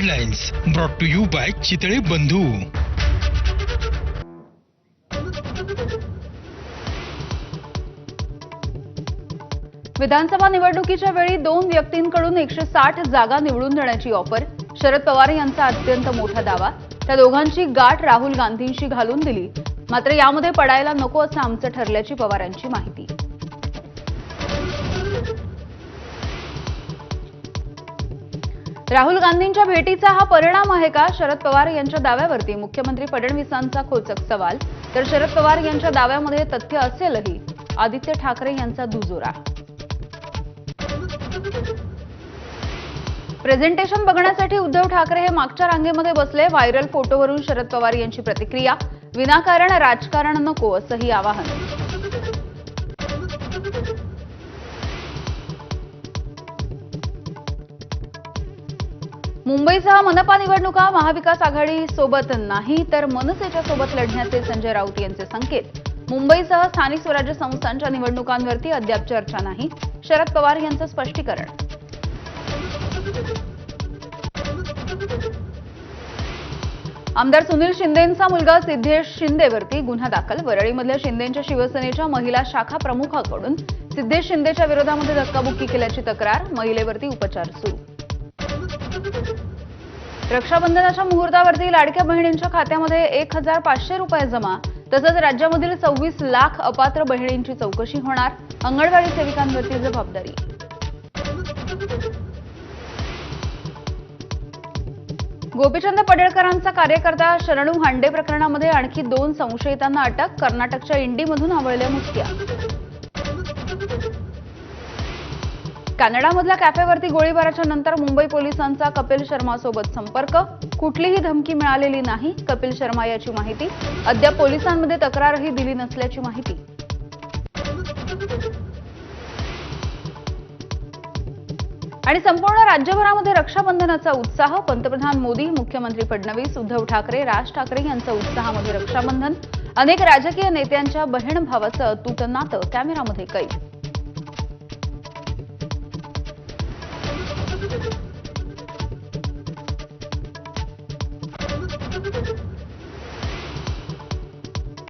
Headlines brought to you by Chitale Bandhu. विधानसभा निवडणुकीच्या वेळी दोन व्यक्तींकडून एकशे साठ जागा निवडून देण्याची ऑफर. शरद पवार यांचा अत्यंत मोठा दावा. त्या दोघांची गाठ राहुल गांधींशी घालून दिली. मात्र यामध्ये पडायला नको असं आमचं ठरल्याची पवारांची माहिती. राहुल गांधींच्या भेटीचा हा परिणाम आहे का? शरद पवार यांच्या दाव्यावरती मुख्यमंत्री फडणवीसांचा खोचक सवाल. तर शरद पवार यांच्या दाव्यामध्ये तथ्य असेलही आदित्य ठाकरे यांचा दुजोरा. प्रेझेंटेशन बघण्यासाठी उद्धव ठाकरे हे मागच्या रांगेमध्ये बसले. व्हायरल फोटोवरून शरद पवार यांची प्रतिक्रिया. विनाकारण राजकारण नको असंही आवाहन. मुंबईसह मनपा निवडणुका महाविकास आघाडी सोबत नाही तर मनसेच्या सोबत लढण्याचे संजय राऊत यांचे संकेत. मुंबईसह स्थानिक स्वराज्य संस्थांच्या निवडणुकांवरती अद्याप चर्चा नाही शरद पवार यांचं स्पष्टीकरण. आमदार सुनील शिंदेंचा मुलगा सिद्धेश शिंदेवरती गुन्हा दाखल. वरळीमधल्या शिंदेंच्या शिवसेनेच्या महिला शाखा प्रमुखाकडून सिद्धेश शिंदेच्या विरोधामध्ये धक्काबुक्की केल्याची तक्रार. महिलेवरती उपचार सुरू. रक्षाबंधनाच्या मुहूर्तावरती लाडक्या बहिणींच्या खात्यामध्ये एक हजार पाचशे रुपये जमा. तसंच राज्यामधील सव्वीस लाख अपात्र बहिणींची चौकशी होणार. अंगणवाडी सेविकांवरती जबाबदारी. गोपीचंद पडळकरांचा कार्यकर्ता शरणू हांडे प्रकरणामध्ये आणखी दोन संशयितांना अटक. कर्नाटकच्या इंडीमधून आवळल्या मुसक्या. कॅनडामधल्या कॅफेवरती गोळीबाराच्या नंतर मुंबई पोलिसांचा कपिल शर्मासोबत संपर्क. कुठलीही धमकी मिळालेली नाही कपिल शर्मा याची माहिती. अद्याप पोलिसांमध्ये तक्रारही दिली नसल्याची माहिती. आणि संपूर्ण राज्यभरामध्ये रक्षाबंधनाचा उत्साह. पंतप्रधान मोदी मुख्यमंत्री फडणवीस उद्धव ठाकरे राज ठाकरे यांचं उत्साहामध्ये रक्षाबंधन. अनेक राजकीय नेत्यांच्या बहीण भावाचं अतूट नातं कॅमेरामध्ये कैद.